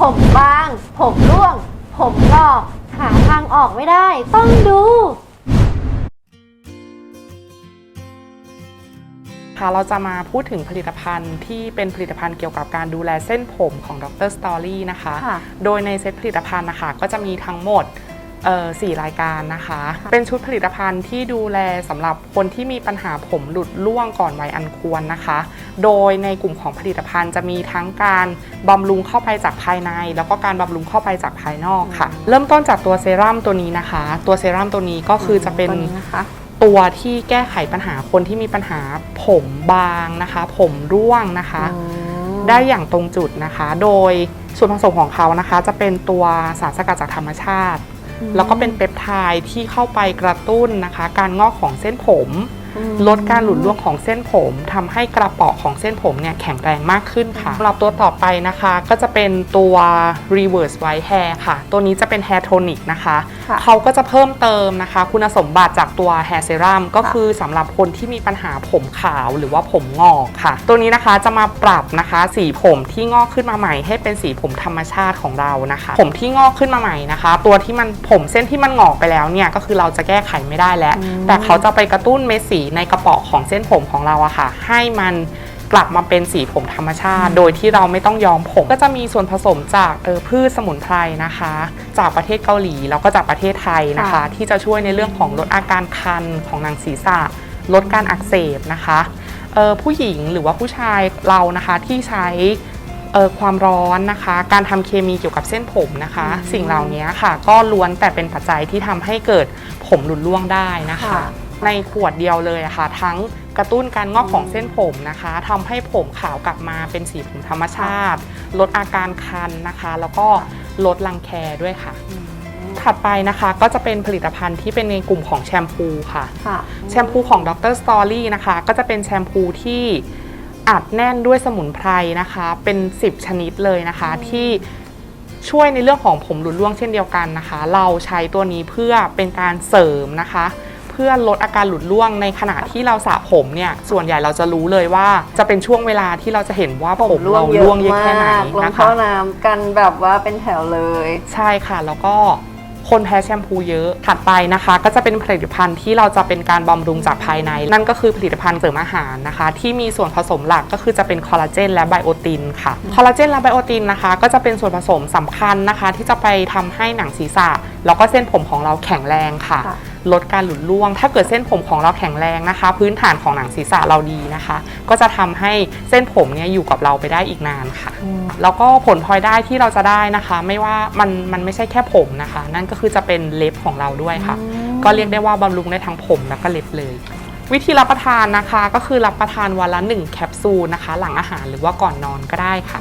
ผมบาง ผมร่วง ผมงอกหาทางออกไม่ได้ ต้องดู ค่ะเราจะมาพูดถึงผลิตภัณฑ์ที่เป็นผลิตภัณฑ์เกี่ยวกับการดูแลเส้นผมของดรสตอรี่นะคะ ค่ะโดยในเซตผลิตภัณฑ์นะคะก็จะมีทั้งหมดเอ่อสี่รายการนะคะเป็นชุดผลิตภัณฑ์ที่ดูแลสำหรับคนที่มีปัญหาผมหลุดร่วงก่อนวัยอันควรนะคะ โดยในกลุ่มของผลิตภัณฑ์จะมีทั้งการบำรุงเข้าไปจากภายใน แล้วก็การบำรุงเข้าไปจากภายนอกค่ะ เริ่มต้นจากตัวเซรั่มตัวนี้นะคะ ตัวเซรั่มตัวนี้ก็คือจะเป็นตัวนี้นะคะตัวที่แก้ไขปัญหาคนที่มีปัญหาผมบางนะคะ ผมร่วงนะคะอืมได้อย่างตรงจุดนะคะ โดยส่วนผสมของเขานะคะ จะเป็นตัวสารสกัดจากธรรมชาติ แล้วก็เป็นเปปไทด์ที่เข้าไปกระตุ้นนะคะ การงอกของเส้นผมอืม ลดการหลุดร่วงของเส้นผมทำให้กระเปาะของเส้นผมเนี่ยแข็งแรงมากขึ้นค่ะสำหรับตัวต่อไปนะคะ ก็จะเป็นตัว reverse white hair ค่ะ ตัวนี้จะเป็น hair tonic นะคะค่ะเขาก็จะเพิ่มเติมนะคะ คุณสมบัติจากตัว hair serum ก็คือสำหรับคนที่มีปัญหาผมขาวหรือว่าผมงอกค่ะ ตัวนี้นะคะจะมาปรับนะคะสีผมที่งอกขึ้นมาใหม่ให้เป็นสีผมธรรมชาติของเรานะคะ ผมที่งอกขึ้นมาใหม่นะคะ ตัวที่มันผมเส้นที่มันงอกไปแล้วเนี่ยก็คือเราจะแก้ไขไม่ได้แล้วอืมแต่เขาจะไปกระตุ้นเม็ดสีในกระเป๋อของเส้นผมของเราอะค่ะ ให้มันกลับมาเป็นสีผมธรรมชาติ โดยที่เราไม่ต้องย้อมผม ก็จะมีส่วนผสมจากเออพืชสมุนไพรนะคะ จากประเทศเกาหลีแล้วก็จากประเทศไทยนะคะค่ะที่จะช่วยในเรื่องของลดอาการคันของหนังศีรษะ ลดการอักเสบนะคะเอ่อผู้หญิงหรือว่าผู้ชายเรานะคะที่ใช้เอ่อความร้อนนะคะ การทำเคมีเกี่ยวกับเส้นผมนะคะอืมสิ่งเหล่านี้ค่ะ ก็ล้วนแต่เป็นปัจจัยที่ทำให้เกิดผมหลุดร่วงได้นะคะค่ะ ในขวดเดียวเลยอะค่ะ ทั้งกระตุ้นการงอกของเส้นผมนะคะทำให้ผมขาวกลับมาเป็นสีผมธรรมชาติ ลดอาการคันนะคะ แล้วก็ลดรังแคด้วยค่ะ ถัดไปนะคะก็จะเป็นผลิตภัณฑ์ที่เป็นในกลุ่มของแชมพูค่ะค่ะแชมพูของดรสตอรี่นะคะ ก็จะเป็นแชมพูที่อัดแน่นด้วยสมุนไพรนะคะ เป็น 10 ชนิดเลยนะคะที่ช่วยในเรื่องของผมหลุดร่วงเช่นเดียวกันนะคะ เราใช้ตัวนี้เพื่อเป็นการเสริมนะคะเพื่อลดอาการหลุดร่วงในขณะที่เราสระผมเนี่ยส่วนใหญ่เราจะรู้เลยว่า จะเป็นช่วงเวลาที่เราจะเห็นว่าผมเราร่วงเยอะแค่ไหนลงนะเข้าคะน้ำกันแบบว่าเป็นแถวเลย ใช่ค่ะแล้วก็คนแพ้แชมพูเยอะ ถัดไปนะคะ ก็จะเป็นผลิตภัณฑ์ที่เราจะเป็นการบำรุงจากภายใน นั่นก็คือผลิตภัณฑ์เสริมอาหารนะคะ ที่มีส่วนผสมหลักก็คือจะเป็นคอลลาเจนและไบโอตินค่ะ คอลลาเจนและไบโอตินนะคะ ก็จะเป็นส่วนผสมสำคัญนะคะ ที่จะไปทำให้หนังศีรษะ แล้วก็เส้นผมของเราแข็งแรงค่ะค่ะ ลดการหลุดร่วง ถ้าเกิดเส้นผมของเราแข็งแรงนะคะ พื้นฐานของหนังศีรษะเราดีนะคะ ก็จะทำให้เส้นผมเนี่ยอยู่กับเราไปได้อีกนานค่ะ แล้วก็ผลพลอยได้ที่เราจะได้นะคะ ไม่ว่ามันมันไม่ใช่แค่ผมนะคะ นั่นก็คือจะเป็นเล็บของเราด้วยค่ะ ก็เรียกได้ว่าบำรุงได้ทั้งผมแล้วก็เล็บเลยวิธีรับประทานนะคะก็คือรับประทานวันละ1แคปซูลนะคะ หลังอาหารหรือว่าก่อนนอนก็ได้ค่ะ